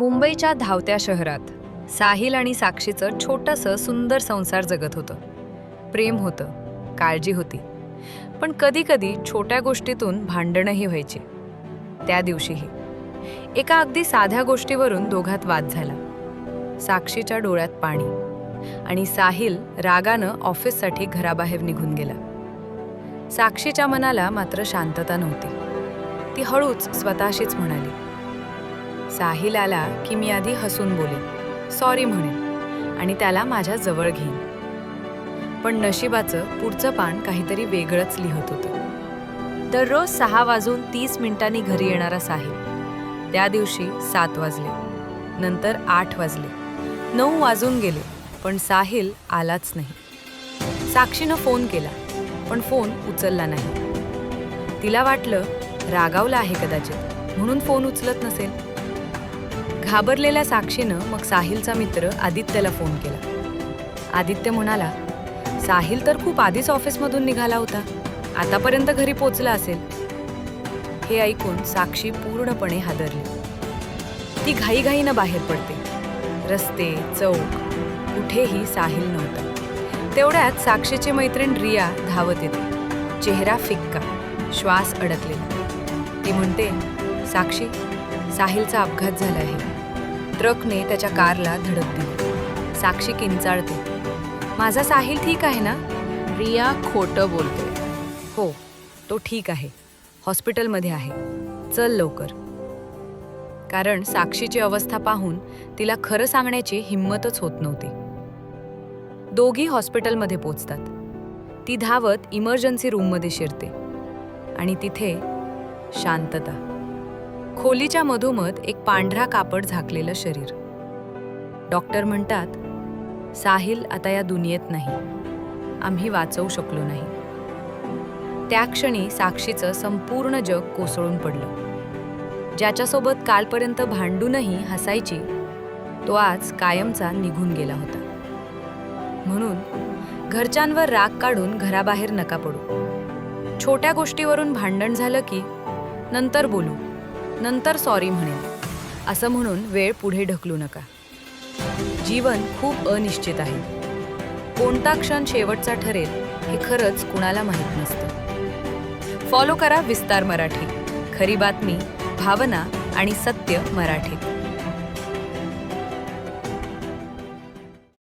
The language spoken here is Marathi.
मुंबईच्या धावत्या शहरात साहिल आणि साक्षीचं छोटंसं सुंदर संसार जगत होतं. प्रेम होतं काळजी होती. पण कधीकधी छोट्या गोष्टीतून भांडणंही व्हायची. त्या दिवशीही. एका अगदी साध्या गोष्टीवरून दोघात वाद झाला. साक्षीच्या डोळ्यात पाणी आणि साहिल रागानं ऑफिससाठी घराबाहेर निघून गेला. साक्षीच्या मनाला मात्र शांतता नव्हती. ती हळूच स्वतःशीच म्हणाली साहिल आला की मी आधी हसून बोलेन सॉरी म्हणेन आणि त्याला माझ्या जवळ घेईन. पण नशिबाचं पुढचं पान काहीतरी वेगळंच लिहत होतं. दररोज सहा वाजून तीस मिनिटांनी घरी येणारा साहिल. त्या दिवशी सात वाजले नंतर आठ वाजले नऊ वाजून गेले पण साहिल आलाच नाही. साक्षीनं फोन केला पण फोन उचलला नाही. तिला वाटलं रागावला आहे कदाचित म्हणून फोन उचलत नसेल. घाबरलेल्या साक्षीनं मग साहिलचा मित्र आदित्यला फोन केला. आदित्य म्हणाला साहिल तर खूप आधीच ऑफिसमधून निघाला होता. आतापर्यंत घरी पोचला असेल. हे ऐकून साक्षी पूर्णपणे हादरली. ती घाईघाईनं बाहेर पडते. रस्ते चौक कुठेही साहिल नव्हता. तेवढ्यात साक्षीची मैत्रीण रिया धावत येते. चेहरा फिक्का श्वास अडकलेला. ती म्हणते साक्षी साहिलचा अपघात झाला आहे. ट्रकने त्याच्या कारला धडक दिली. साक्षी किंचाळते. माझा साहिल ठीक आहे ना? रिया खोटं बोलते हो तो ठीक आहे. हॉस्पिटलमध्ये आहे. चल लवकर. कारण साक्षीची अवस्था पाहून तिला खरं सांगण्याची हिंमतच होत नव्हती. दोघी हॉस्पिटलमध्ये पोचतात. ती धावत इमर्जन्सी रूममध्ये शिरते. आणि तिथे शांतता. खोलीच्या मधोमध एक पांढरा कापड झाकलेलं शरीर. डॉक्टर म्हणतात साहिल आता या दुनियेत नाही. आम्ही वाचवू शकलो नाही. त्या क्षणी साक्षीचं संपूर्ण जग कोसळून पडलं. ज्याच्यासोबत कालपर्यंत भांडूनही हसायची तो आज कायमचा निघून गेला होता. म्हणून घरच्यांवर राग काढून घराबाहेर नका पडू. छोट्या गोष्टीवरून भांडण झालं की नंतर बोलू. नंतर सॉरी म्हणेन. असं म्हणून वेळ पुढे ढकलू नका. जीवन खूप अनिश्चित आहे. कोणता क्षण शेवटचा ठरेल हे खरंच कुणाला माहीत नसतं. फॉलो करा विस्तार मराठी. खरी बातमी भावना आणि सत्य मराठीत